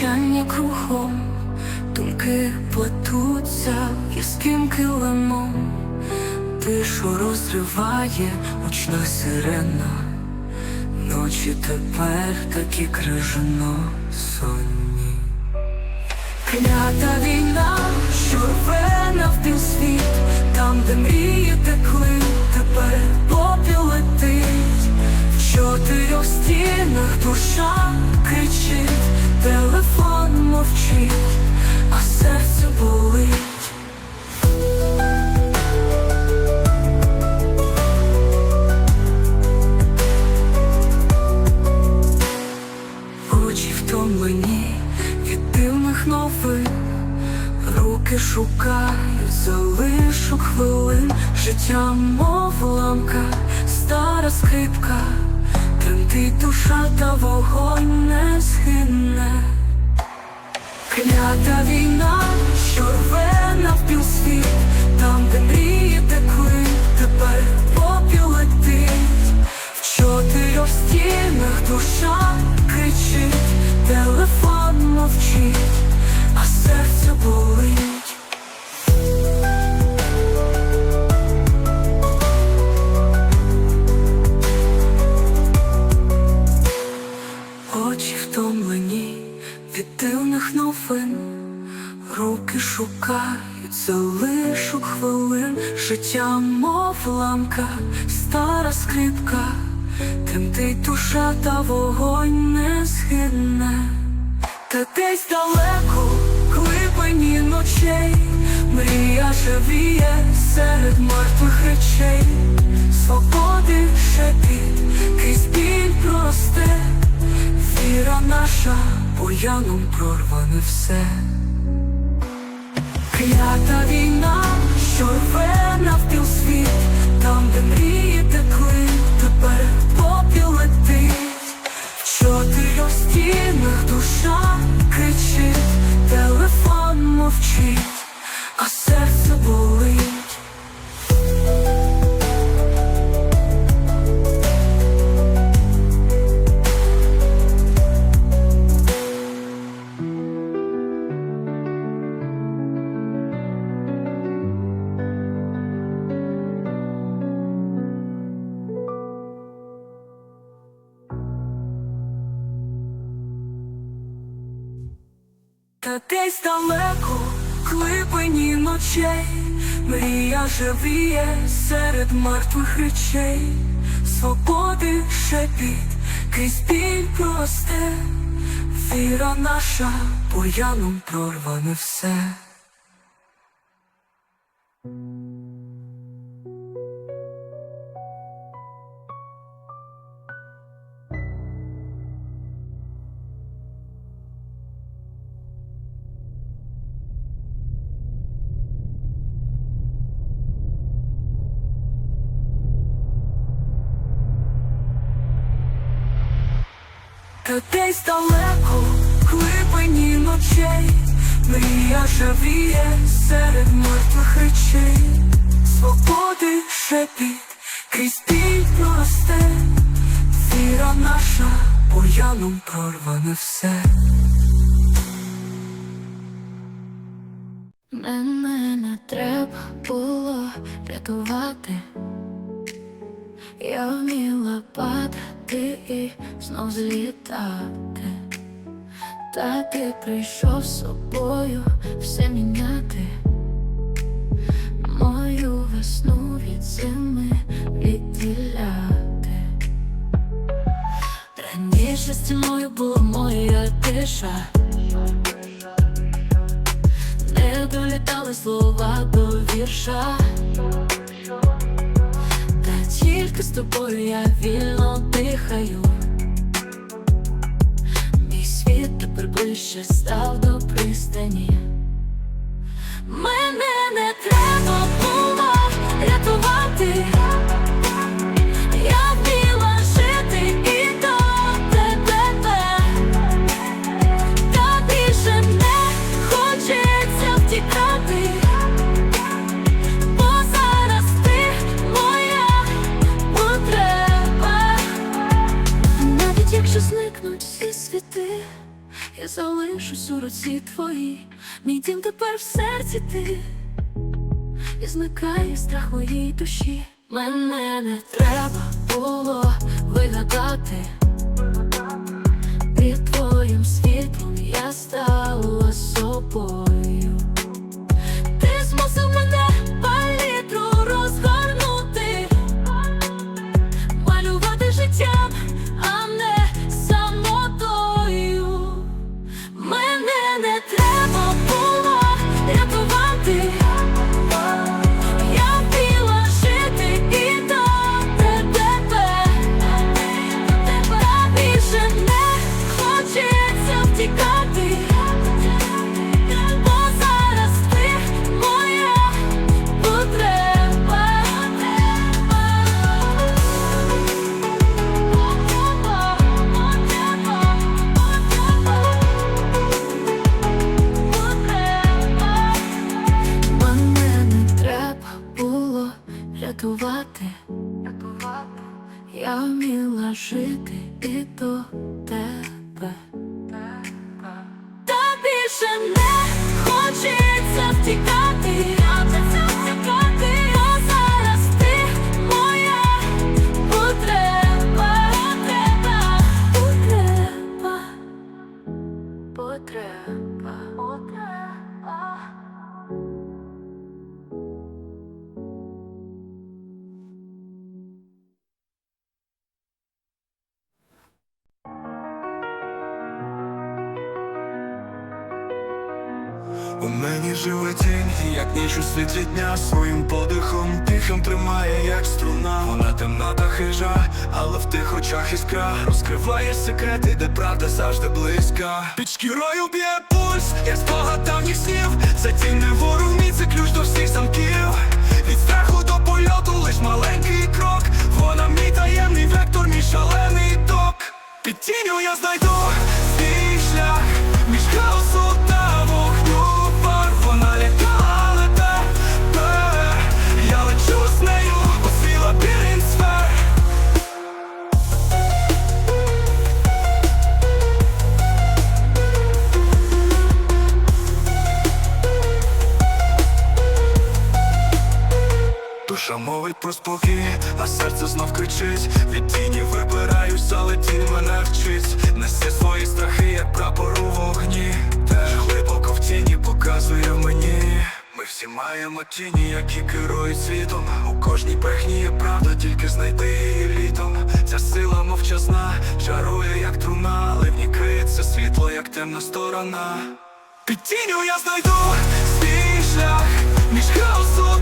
мовчання кругом, думки плетуться яским килимом, тишу розриває гучна сирена, ночі тепер такі крижано сонні. Клята війна, що рве навпіл світ, там, де мрії текли, тепер попіл летить, в чотирьох стінах душа руки шукають залишок хвилин, життя, мов ламка, стара скрипка, тремтить душа та вогонь не згине. Клята війна, що рве навпіл світ, там, де мрії текли, тепер попіл летить, в чотирьох стінах душа кричить, телефон мовчить, а серце болить. Шукають залишок хвилин, життя, мов ламка, стара скрипка, тремтить душа та вогонь не згине. Та десь далеко, глибині ночей, мрія живіє серед мертвих речей, свободи шепіт, крізь біль просте, віра наша, бояном прорване все. Клята війна, що рве навпіл світ, там, де мрії текли, тепер попіл летить, в чотирьох стінах душа кричить, телефон мовчить, Та десь далеко, клипені ночей, мрія живіє серед мертвих речей, свободи шепіт, крізь біль просте, віра наша, пояном прорване все. Знов злітати. Та ти прийшов з собою все міняти. Мою весну від зими відділяти. Раніше стіною була моя тиша. Не долітали слова до вірша. Та тільки з тобою я вільно дихаю. Ближче став до пристані. Серці ти, і зникає страх моїй душі. Мене не треба було вигадати. ficar. Хочеться ніч у світлі дня Своїм подихом тихим тримає, як струна. Вона темна та хижа, але в тих очах іскра. Розкриває секрети, де правда завжди близька. Під шкірою б'є пульс, як спогад давніх снів. Це тінь не ворог мій, це ключ до всіх замків. Від страху до польоту лиш маленький крок. Вона мій таємний вектор, мій шалений ток. Під тінню я знайду про а серце знов кричить. Від тіні вибираюсь, але тінь мене вчить. Несе свої страхи, як прапор у вогні. Теж глибоко в тіні показує мені. Ми всі маємо тіні, які керують світом. У кожній брехні є правда, тільки знайди її літом. Ця сила мовчазна, чарує, як труна Але в ній криється світло, як темна сторона. Під тінню я знайду свій шлях Між хаосу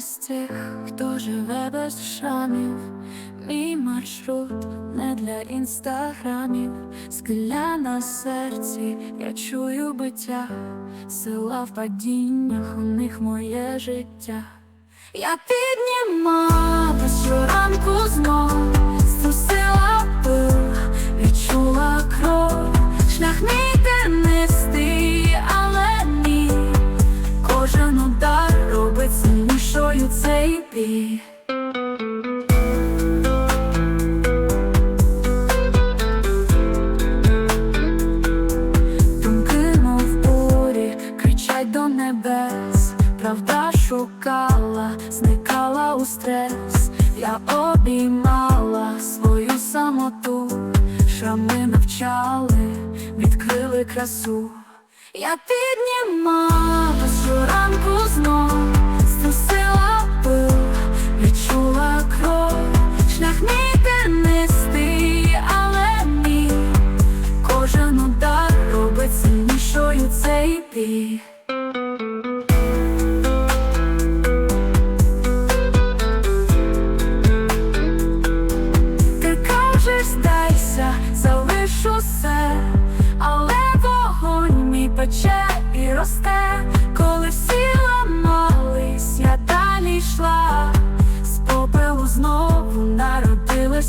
з тих, хто живе без шамів. Мій маршрут не для інстаграмів, скеля на серці, я чую биття, сила в падіннях, у них моє життя. Я піднімалась щоранку знов, струсила пил, відчула кров, шлях мій красу. Я піднімала щоранку знов, струсила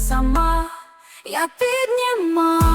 сама. Я піднімала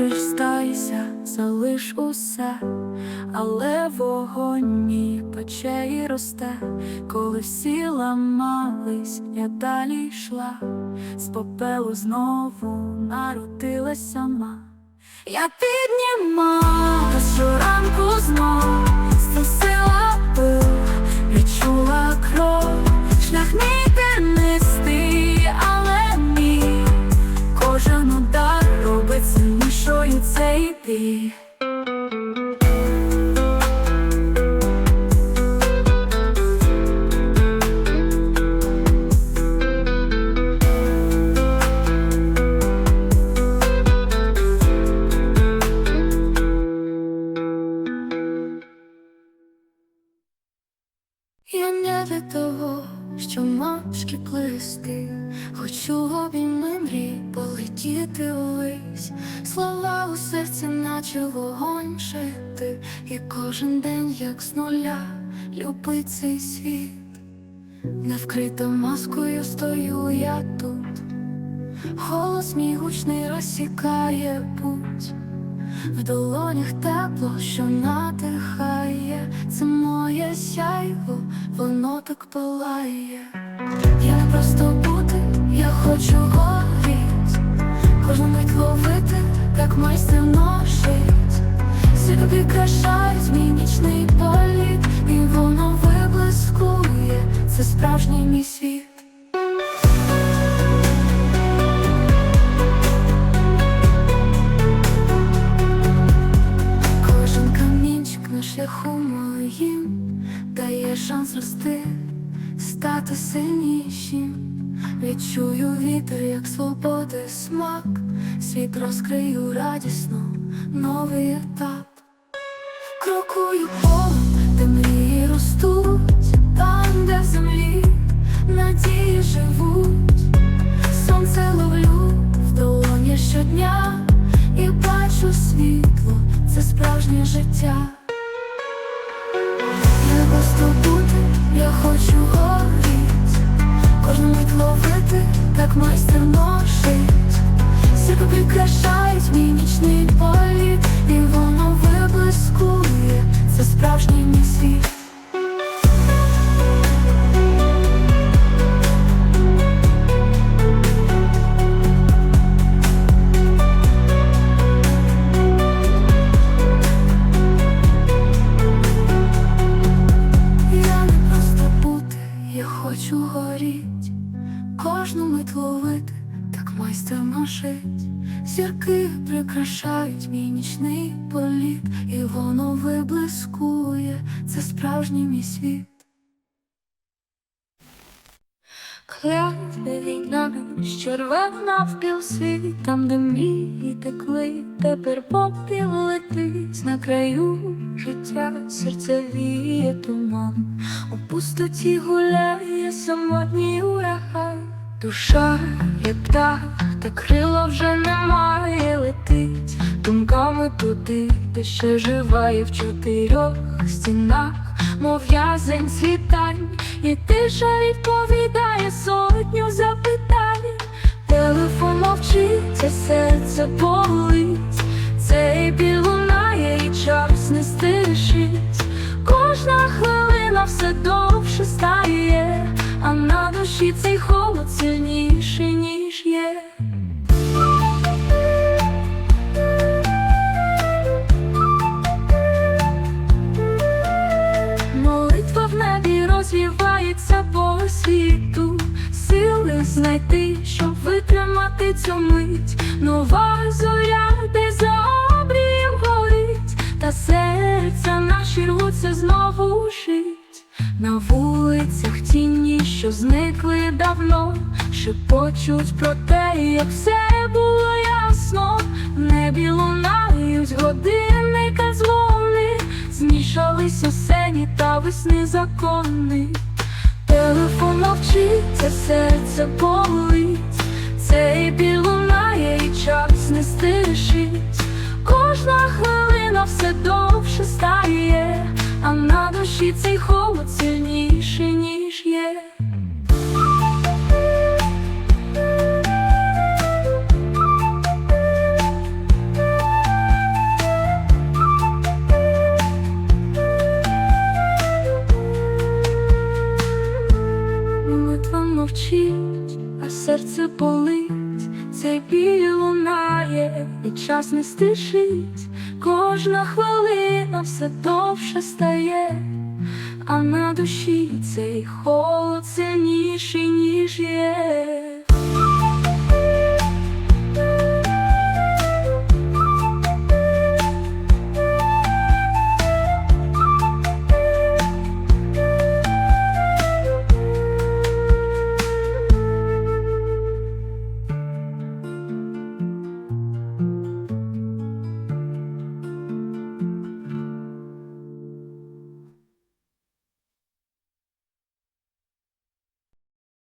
Кажеш, стайся, залиш усе, але вогонь мій пече і росте, коли всі ламались, я далі йшла, з попелу знову народилась сама. Я піднімала щоранку знов, струсила пил, відчула кров, шлях мій baby. І кожен день, як з нуля, любить цей світ. Не вкрита маскою стою я тут, голос мій гучний розсікає путь. В долонях тепло, що надихає, це моє сяйво, воно так палає. Я не просто бути, я хочу горіть, кожну мить ловити, як майстер ношить. Воно виблискує, це справжній світ. Кожен камінчик на шляху моїм дає шанс рости, стати сильнішим. Відчую вітер, як свободи смак, світ розкрию радісно, новий етап. Сонце ловлю в долоні щодня і бачу світло, це справжнє життя. Я просто бути, я хочу горіть, кожну ловити, так майстер ношить. Сірко прикрашають мій нічний політ, і воно виблискує, це справжній мій світ. Навпіл світ, там, де мрії текли, тепер попіл летить на краю життя, серце віє туман, у пустоті гуляє самотній ураган, душа як птах, та крила вже немає, летить думками туди, де ще живає в чотирьох стінах, мов в'язень світань, і тиша відповідає сотню запитань. Телефон мовчить, а серце болить, цей біль лунає і час не стишить. Кожна хвилина все довше стає, а на душі цей холод сильніший, ніж цю мить. Нова зоря, де за обрієм горить, та серця наші рвуться знову жить. На вулицях тіні, що зникли давно, шепочуть про те, як все було ясно. В небі лунають годинника дзвони, змішались осені та весни закони. Телефон мовчить, це серце болить, цей біль лунає і час не стишить. Кожна хвилина все довше стає, а на душі цей холод стишить, кожна хвилина все довше стає, а на душі цей холод сильніший, ніж є.